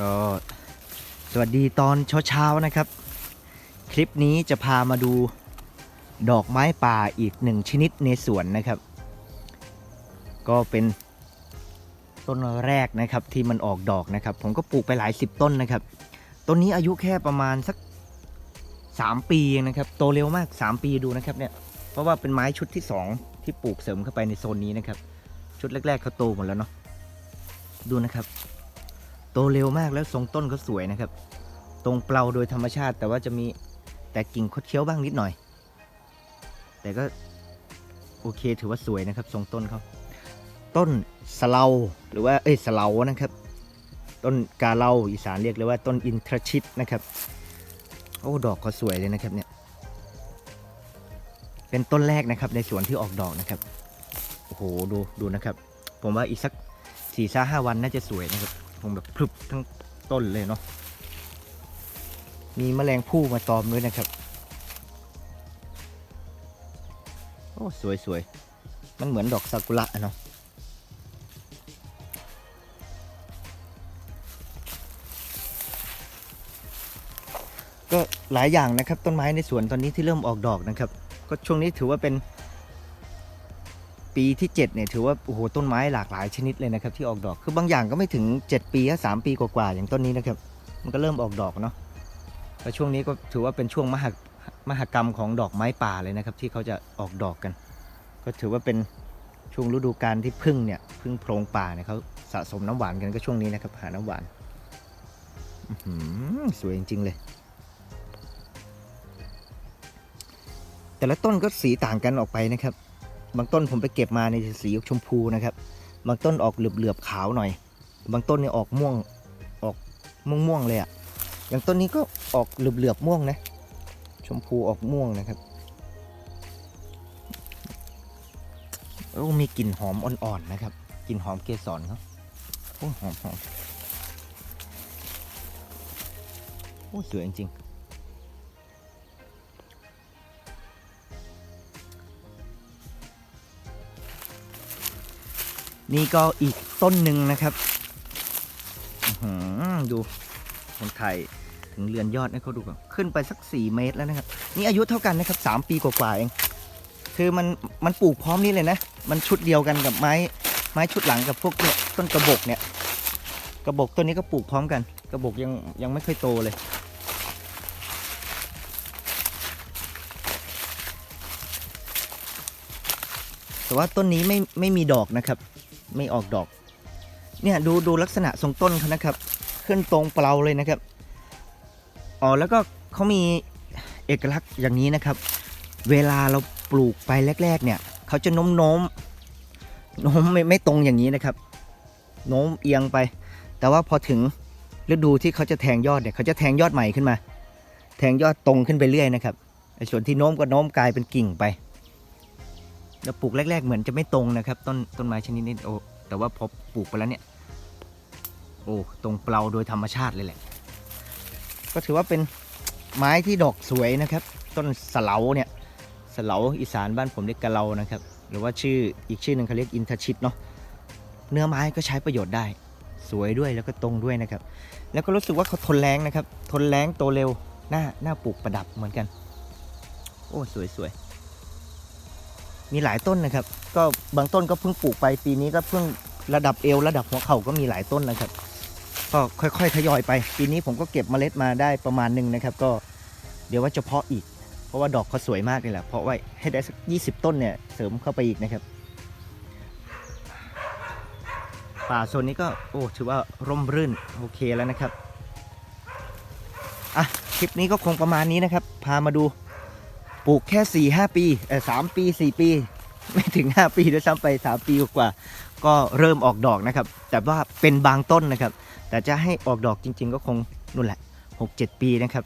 ก็สวัสดีตอนเช้าๆนะครับ คลิปนี้จะพามาดูดอกไม้ป่าอีกหนึ่งชนิดในสวนนะครับ ก็เป็นต้นแรกนะครับที่มันออกดอกนะครับ ผมก็ปลูกไปหลายสิบต้นนะครับ ต้นนี้อายุแค่ประมาณสัก 3 ปีเองนะครับ โตเร็วมาก 3 ปีดูนะครับเนี่ยเพราะว่าเป็นไม้ชุดที่ 2 ที่ปลูกเสริมเข้าไปในโซนนี้นะครับ ชุดแรกๆเขาโตหมดแล้วเนาะดูนะครับ โตเร็วมากแล้วทรงต้นเขาสวยนะครับ ตรงเปล่าโดยธรรมชาติแต่ว่าจะมีแต่กิ่งคดเคี้ยวบ้างนิดหน่อย แต่ก็โอเคถือว่าสวยนะครับ ทรงต้นเขาต้นสเลาหรือว่าเอ้ยสเลานะครับ ต้นกาเลาอีสานเรียกเลยว่าต้นอินทรชิตนะครับ โอ้ดอกเขาสวยเลยนะครับเนี่ยเป็นต้นแรกนะครับในสวนที่ออกดอกนะครับโอ้โหดูดูนะครับ ผมว่าอีกสักสี่ซาห้าวันน่าจะสวยนะครับ คงแบบพรึบทั้งต้นเลยเนาะมีแมลงผู้มาตอมด้วยนะครับ โอ้สวยสวยมันเหมือนดอกซากุระอะเนาะก็หลายอย่างนะครับต้นไม้ในสวนตอนนี้ที่เริ่มออกดอกนะครับ ก็ช่วงนี้ถือว่าเป็น ปีที่7เนี่ยถือว่าโอ้โหต้นไม้หลากหลายชนิดเลยนะครับที่ออกดอกคือบางอย่างก็ไม่ถึง 7 ปีแค่สามปีกว่าๆอย่างต้นนี้นะครับ มันก็เริ่มออกดอกเนาะแล้วช่วงนี้ก็ถือว่าเป็นช่วงมหามหกรรมของดอกไม้ป่าเลยนะครับ ที่เขาจะออกดอกกัน ก็ถือว่าเป็นช่วงฤดูกาลที่พึ่งเนี่ยพึ่งโพรงป่าเนี่ยเขาสะสมน้ำหวานกันก็ช่วงนี้นะครับ หาน้ำหวานอื้อหือสวยจริงๆเลย แต่ละต้นก็สีต่างกันออกไปนะครับ บางต้นผมไปเก็บมาในสีชมพูนะครับ บางต้นออกเหลือบๆขาวหน่อย บางต้นเนี่ยออกม่วงออกม่วงๆเลยอะ่ะอย่างต้นนี้ก็ออกเหลือบๆม่วงนะ ชมพูออกม่วงนะครับโอ้มีกลิ่นหอมอ่อนๆนะครับกลิ่นหอมเกสรเขาโอ้หอมหอมโอ้สวยจริงๆ นี่ก็อีกต้นหนึ่งนะครับดูคนไทยถึงเรือนยอดให้เขาดูก่อนขึ้นไปสัก 4 เมตรแล้วนะครับ นี่อายุเท่ากันนะครับ 3 ปีกว่าๆเอง คือมันมันปลูกพร้อมนี่เลยนะ มันชุดเดียวกันกับไม้ไม้ชุดหลังกับพวกเนี่ยต้นกระบอกเนี่ย กระบอกต้นนี้ก็ปลูกพร้อมกัน กระบอกยังยังไม่ค่อยโตเลยแต่ว่าต้นนี้ไม่ไม่มีดอกนะครับ ไม่ออกดอก เนี่ยดูดูลักษณะทรงต้นเขานะครับ ขึ้นตรงเปล่าเลยนะครับอ๋อแล้วก็เขามีเอกลักษณ์อย่างนี้นะครับ เวลาเราปลูกไปแรก ๆ เนี่ยเขาจะโน้มโน้มโน้มไม่ไม่ตรงอย่างนี้นะครับ โน้มเอียงไป แต่ว่าพอถึงฤดูที่เขาจะแทงยอดเนี่ยเขาจะแทงยอดใหม่ขึ้นมา แทงยอดตรงขึ้นไปเรื่อยนะครับไอ้ส่วนที่โน้มก็โน้มกลายเป็นกิ่งไป แล้วปลูกแรก ๆ เหมือนจะไม่ตรงนะครับ ต้นต้นไม้ชนิดนี้โอ้แต่ว่าพอปลูกไปแล้วเนี่ย โอ้ตรงเปล่าโดยธรรมชาติเลยแหละ ก็ถือว่าเป็นไม้ที่ดอกสวยนะครับ ต้นสเลาเนี่ยสเลาอีสานบ้านผมเรียกกะเลานะครับ หรือว่าชื่ออีกชื่อหนึ่งเขาเรียกอินทชิตเนาะเนื้อไม้ก็ใช้ประโยชน์ได้ สวยด้วยแล้วก็ตรงด้วยนะครับ แล้วก็รู้สึกว่าเขาทนแรงนะครับ ทนแรงโตเร็วหน้าหน้าปลูกประดับเหมือนกัน โอ้สวยสวย มีหลายต้นนะครับ ก็บางต้นก็เพิ่งปลูกไปปีนี้ก็เพิ่งระดับเอวระดับหัวเข่าก็มีหลายต้นนะครับ ก็ค่อยๆทยอยไป ปีนี้ผมก็เก็บเมล็ดมาได้ประมาณหนึ่งนะครับ ก็เดี๋ยวว่าจะเพาะอีก เพราะว่าดอกเขาสวยมากเลยแหละเพราะไว้ให้ได้สัก20ต้นเนี่ยเสริมเข้าไปอีกนะครับ ป่าโซนนี้ก็โอ้ถือว่าร่มรื่นโอเคแล้วนะครับอะคลิปนี้ก็คงประมาณนี้นะครับ พามาดู ปลูกแค่4ี่ห้าปีเออสามปี4ปี ไม่ถึง5ปีด้วยซ้ำไป3ปีกว่า ก็เริ่มออกดอกนะครับ แต่ว่าเป็นบางต้นนะครับ แต่จะให้ออกดอกจริง ๆ ก็คงนู่นแหละ6-7ปีนะครับ